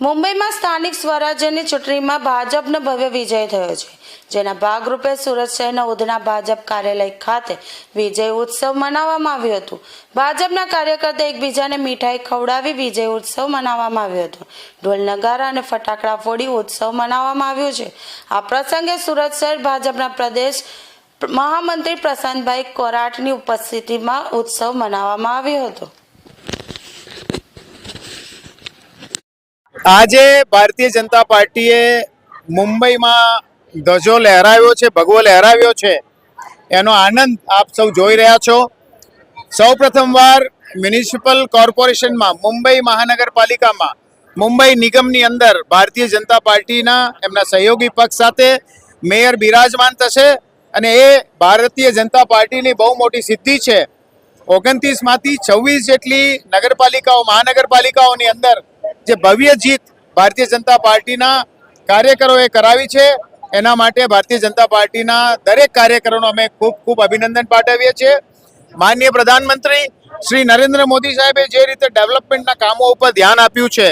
મુંબઈમાં સ્થાનિક સ્વરાજ્યની ચૂંટણીમાં ભાજપનો ભવ્ય વિજય થયો છે, જેના ભાગરૂપે સુરત શહેરના ઉધના ભાજપ કાર્યાલય ખાતે વિજય ઉત્સવ મનાવવામાં આવ્યું હતું. ભાજપના કાર્યકર્તા એકબીજાને મીઠાઈ ખવડાવી વિજય ઉત્સવ મનાવવામાં આવ્યો હતો. ઢોલ નગારા અને ફટાકડા ફોડી ઉત્સવ મનાવવામાં આવ્યો છે. આ પ્રસંગે સુરત શહેર ભાજપના પ્રદેશ મહામંત્રી પ્રશાંતભાઈ કોરાટની ઉપસ્થિતિમાં ઉત્સવ મનાવવામાં આવ્યો હતો. આજે ભારતીય જનતા પાર્ટીએ મુંબઈમાં ધજો લહેરાવ્યો છે, ભગવો લહેરાવ્યો છે. એનો આનંદ આપ સૌ જોઈ રહ્યા છો. સૌ પ્રથમવાર મ્યુનિસિપલ કોર્પોરેશનમાં, મુંબઈ મહાનગરપાલિકામાં, મુંબઈ નિગમની અંદર ભારતીય જનતા પાર્ટીના એમના સહયોગી પક્ષ સાથે મેયર બિરાજમાન થશે અને એ ભારતીય જનતા પાર્ટીની બહુ મોટી સિદ્ધિ છે. ઓગણત્રીસમાંથી છવ્વીસ જેટલી નગરપાલિકાઓ, મહાનગરપાલિકાઓની અંદર જે ભવ્ય જીત ભારતીય જનતા પાર્ટીના કાર્યકરોએ કરાવી છે, એના માટે ભારતીય જનતા પાર્ટીના દરેક કાર્યકરોનો અમે ખૂબ ખૂબ અભિનંદન પાઠવીએ છીએ. માનનીય પ્રધાનમંત્રી શ્રી નરેન્દ્ર મોદી સાહેબે જે રીતે ડેવલપમેન્ટના કામો ઉપર ધ્યાન આપ્યું છે,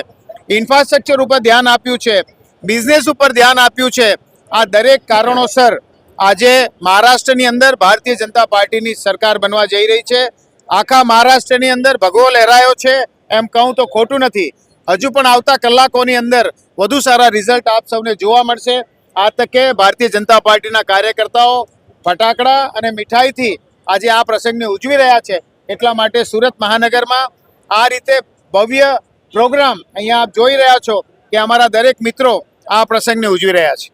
ઇન્ફ્રાસ્ટ્રક્ચર ઉપર ધ્યાન આપ્યું છે, બિઝનેસ ઉપર ધ્યાન આપ્યું છે, આ દરેક કારણોસર આજે મહારાષ્ટ્રની અંદર ભારતીય જનતા પાર્ટીની સરકાર બનવા જઈ રહી છે. આખા મહારાષ્ટ્રની અંદર ભગવો લહેરાયો છે, એમ કહું તો ખોટું નથી. હજુ પણ આવતા કલાકોની અંદર વધુ સારા રિઝલ્ટ આપ સૌને જોવા મળશે. આ તકે ભારતીય જનતા પાર્ટીના કાર્યકર્તાઓ ફટાકડા અને મીઠાઈથી આજે આ પ્રસંગને ઉજવી રહ્યા છે. એટલા માટે સુરત મહાનગરમાં આ રીતે ભવ્ય પ્રોગ્રામ અહીંયા આપ જોઈ રહ્યા છો કે અમારા દરેક મિત્રો આ પ્રસંગને ઉજવી રહ્યા છે.